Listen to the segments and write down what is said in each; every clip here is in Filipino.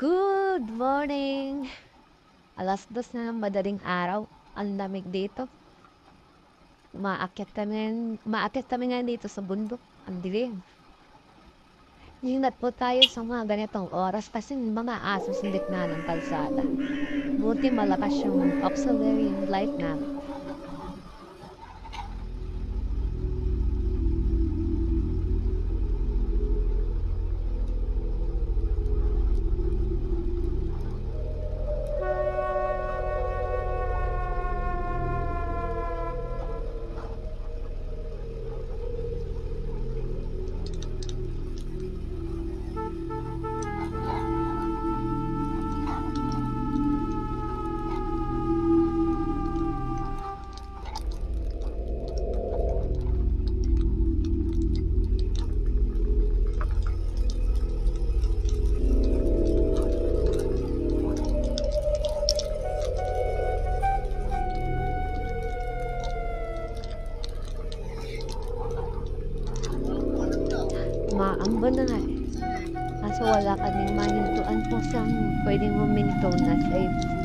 Good morning! Alas dos na ng madaling araw. Ang lamig dito. Umaakyat kami, umaakyat kami nga dito sa bundok. Ang dilim. Ingat po tayo sa mga ganitong oras kasi mga aso sa gitna ng kalsada. Buti malakas yung auxiliary light namin. Maamba na nga eh. Kaso wala ka din manintuan po sa pwedeng huminto na safe.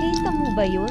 Nakita mo ba yun?